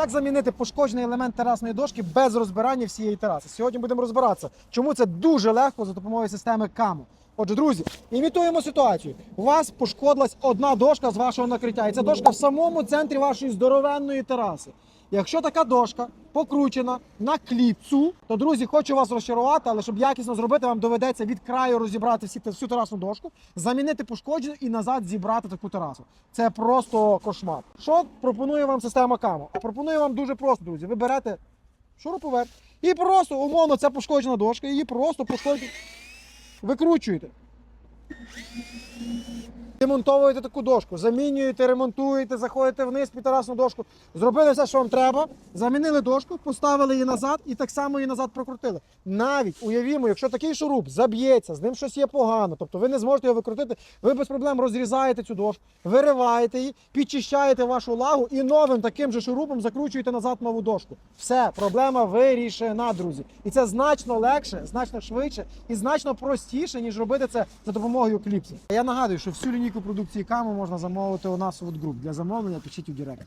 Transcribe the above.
Як замінити пошкоджений елемент терасної дошки без розбирання всієї тераси? Сьогодні будемо розбиратися, чому це дуже легко за допомогою системи каму. Отже, друзі, імітуємо ситуацію. У вас пошкодилась одна дошка з вашого накриття, і ця дошка в самому центрі вашої здоровенної тераси. Якщо така дошка покручена на кліпцу, то друзі, хочу вас розчарувати, але щоб якісно зробити, вам доведеться від краю розібрати всі всю терасну дошку, замінити пошкоджену і назад зібрати таку терасу. Це просто кошмар. Що пропонує вам система КАМО? А пропонує вам дуже просто, друзі. Ви берете шуруповерт і просто умовно ця пошкоджена дошка, її просто пошкоджуєте, викручуєте. Демонтовуєте таку дошку, замінюєте, ремонтуєте, заходите вниз під терасну дошку, зробили все, що вам треба, замінили дошку, поставили її назад і так само її назад прокрутили. Навіть уявімо, якщо такий шуруп заб'ється, з ним щось є погано, тобто ви не зможете його викрутити, ви без проблем розрізаєте цю дошку, вириваєте її, підчищаєте вашу лагу і новим таким же шурупом закручуєте назад нову дошку. Все, проблема вирішена, друзі. І це значно легше, значно швидше і значно простіше, ніж робити це за допомогою кліпсів. Я нагадую, що всю лінійку продукції каму можна замовити у нас у Group. Для замовлення пишіть у Директ.